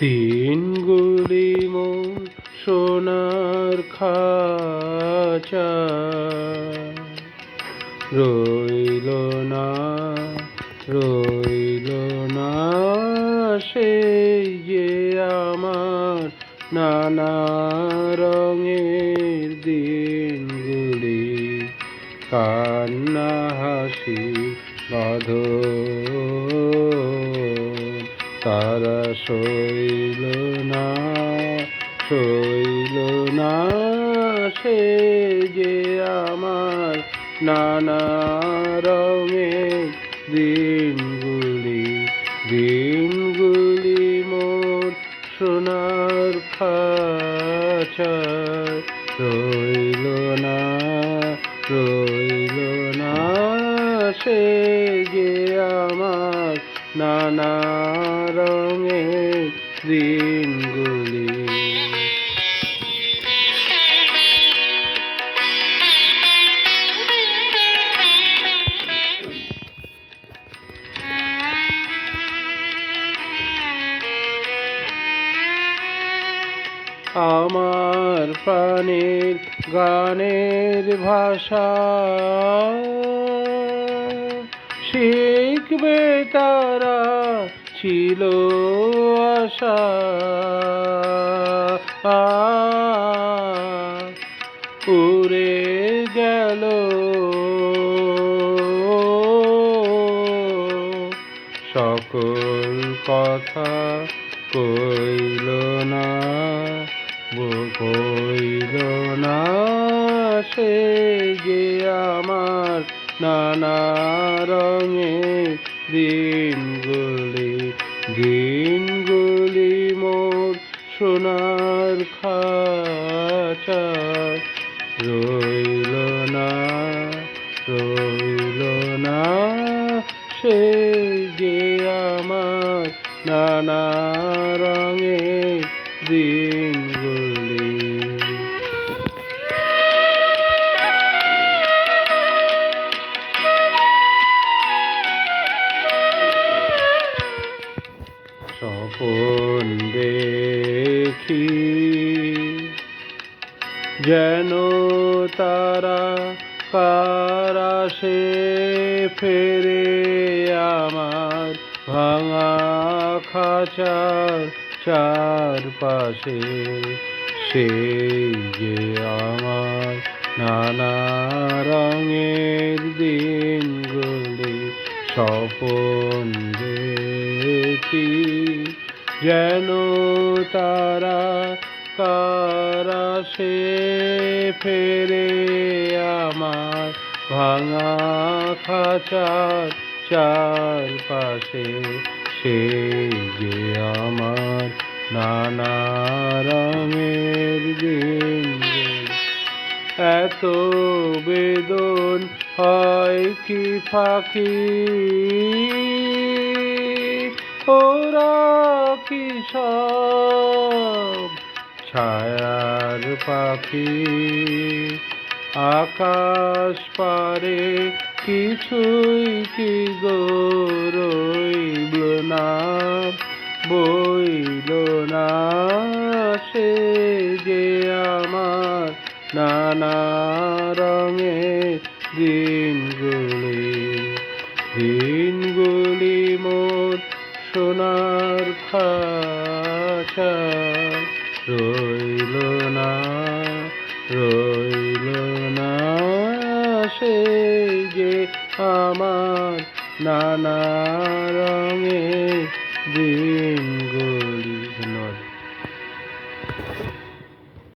দিনগুলি মোর সোনার খাঁচা। রইল না রইল না, সেই যে আমার নানা রঙের দিনগুলি। কান্না, হাসি বাঁধ তারা সইল না সইল না সে যে আমার নানা রঙের দিনগুলি দিনগুলি মোর সোনার খাঁচায়। রইল না রইল না সে যে নানা রঙের দিনগুলি আমার প্রাণের গানের ভাষা শিখবে তারা ছিল আশা। উড়ে গেল। সকল কথা কইল না কইল না, সে যে আমার নানা রঙের দিনগুলি দিনগুলি মোর সোনার খাঁচা রইল না রইল না, সে যে আমার নানা রঙের দিনগুলি দেখি যেন তারা সে ফেরে আমার ভাঙা খাঁচার চারপাশে সেই যে আমার নানা রঙের দিনগুলি স্বপন দেখি যেন তারা কারা সে ফেরে আমার ভাঙা খাঁচার চারপাশে, সে যে আমার নানা রঙের দিন। এত বেদন হয় কি ফাঁকি? সব, ছায়ার পাখি। আকাশ পারে কিছুই কি গো না, বইল না সে যে আমার নানা রঙের দিনগুলি। দিনগুলি সোনার রইল না রইল না সে যে আমার নানা রঙে দিন গুলি